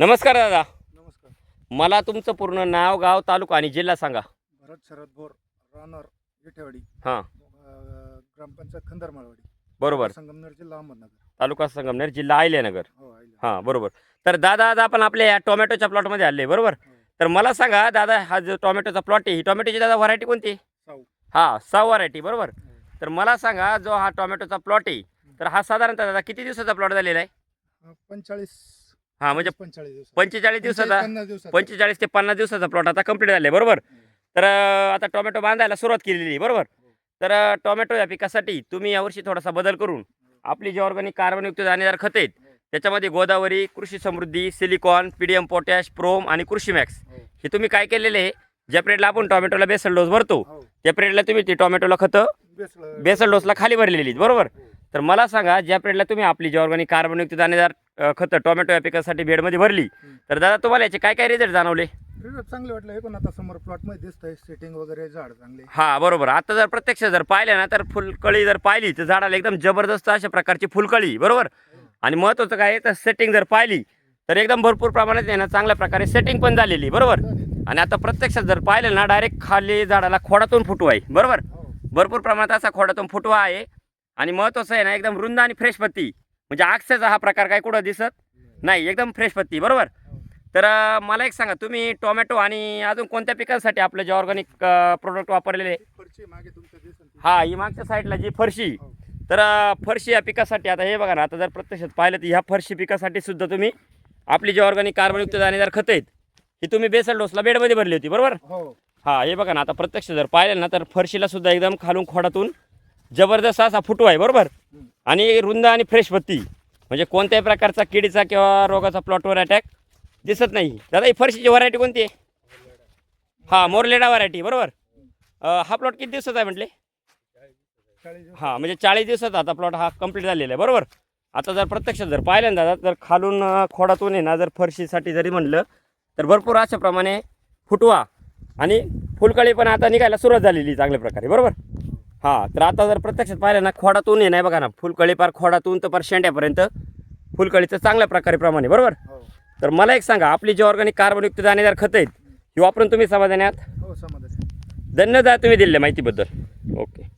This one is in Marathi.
नमस्कार दादा. नमस्कार. मला तुमचं पूर्ण नाव गाव तालुका आणि जिल्हा सांगा. भरत शरद बोर राहणार विठेवाडी. हां. अं, ग्रामपंचायत खंदारमाळवाडी बरोबर. संगमनेर जिल्हा अहमदनगर. तालुका संगमनेर जिल्हा आयल्यानगर हो आईला. हां बरोबर. तर दादा आज आपण आपल्या या टोमॅटोच्या प्लॉटमध्ये आले बरोबर? तर मला सांगा दादा हा जो टोमॅटोचा प्लॉट आहे ही टोमॅटोची दादा व्हरायटी कोणती? साऊ. हां साऊ व्हरायटी बरोबर? हो. तर मला सांगा जो हा टोमॅटोचा प्लॉट आहे तर हा साधारणतः दादा किती दिवसाचा प्लॉट झालेला आहे? अं, पंचेचाळीस हां म्हणजे पंचेचाळीस दिवस पंचेचाळीस दिवसाचा? पन्नास दिवसात पंचेचाळीस ते पन्नास दिवसाचा प्लॉट आता कंप्लीट झाले बरोबर? तर अं, आता टोमॅटो बांधायला सुरुवात केलेली आहे बरोबर तर अं, टोमॅटो या पिकासाठी तुम्ही यावर्षी थोडासा बदल करून आपली जे ऑर्गॅनिक कार्बनयुक्त दाणेदार खत आहेत त्याच्यामध्ये Godavari Krushi Samruddhi silicon PDM potash प्रोम आणि कृषी मॅक्स हो. हे तुम्ही काय केलेले आहे? ज्या पिरियडला आपण टोमॅटोला बेसल डोस भरतो हो. त्या पिरियडला तुम्ही ती टोमॅटोला खतं बेसल डोसला खाली भरलेली आहेत, बरोबर? हो. तर मला सांगा ज्या पिरियडला तुम्ही आपली जे ऑर्गॅनिक कार्बनयुक्त दाणेदार खतं टोमॅटो या पिकासाठी बेडमध्ये भरली. तर दादा तुम्हाला याचे काय काय रिझल्ट जाणवले? रिझल्ट चांगले वाटलं. हे पण आता समोर प्लॉटमध्ये दिसतंय. सेटिंग वगैरे झाड चांगले. हा बरोबर. आता जर प्रत्यक्ष जर पाहिलं ना तर फुलकळी जर पाहिली तर झाडाला एकदम जबरदस्त अशा प्रकारची फुलकळी बरोबर? आणि महत्त्वाचं काय आहे तर सेटिंग जर पाहिली तर एकदम भरपूर प्रमाणात आहे ना चांगल्या प्रकारे सेटिंग पण झालेली बरोबर? आणि आता प्रत्यक्षात जर पाहिलं ना डायरेक्ट खाली झाडाला खोडातून फुटवा आहे बरोबर? हो. भरपूर प्रमाणात असा खोडातून फुटवा आहे. आणि महत्त्वाचं आहे ना एकदम रुंद आणि फ्रेश पत्ती. म्हणजे आक्षाचा हा प्रकार काय कुठं दिसत नाही एकदम फ्रेश पत्ती बरोबर? तर मला एक सांगा तुम्ही टोमॅटो आणि अजून कोणत्या पिकांसाठी आपलं जे ऑर्गॅनिक प्रोडक्ट वापरलेले. हा ही मागच्या साईडला जी फरशी. हो. तर फरशी या पिकासाठी आता हे बघा ना आता जर प्रत्यक्षात पाहिलं तर ह्या फरशी पिकासाठी सुद्धा तुम्ही आपली जी ऑर्गॅनिक कार्बनयुक्त दाणेदार खतं आहेत ही तुम्ही बेसल डोसला बेडमध्ये भरली होती बरोबर? हो. हा हे बघा ना आता प्रत्यक्ष जर पाहिलं ना तर फरशीला सुद्धा एकदम खालून खोडातून जबरदस्त असा फुटवा आहे बरोबर. आणि रुंद आणि फ्रेश पत्ती म्हणजे कोणत्याही प्रकारचा किडीचा किंवा रोगाचा प्लॉटवर अटॅक दिसत नाही. दादा ही फरशीची व्हरायटी कोणती आहे? हा मोरलेडा व्हरायटी बरोबर? हा प्लॉट किती दिवसाचा आहे म्हटले. हा म्हणजे चाळीस दिवसाचा आता प्लॉट हा कंप्लीट झालेला आहे बरोबर? आता जर प्रत्यक्षात जर पाहिलं ना दादा तर खालून खोडातून आहे ना जर फरशीसाठी जरी म्हणलं तर भरपूर अशा प्रमाणे फुटवा आणि फुलकळी पण आता निघायला सुरुवात झालेली चांगल्या प्रकारे बरोबर? हां तर आता जर प्रत्यक्षात पाहिलं ना खोडातून आहे नाही बघा ना फुलकळी पार खोडातून तर पार शेंड्यापर्यंत फुलकळीचं चांगल्या प्रकारे प्रमाणे बरोबर? हो. तर मला एक सांगा आपली जी ऑर्गॅनिक कार्बनयुक्त दाणेदार खतं आहेत ही वापरून तुम्ही समाधानी आहात? हो समाधान. धन्यवाद तुम्ही दिलेल्या माहितीबद्दल. ओके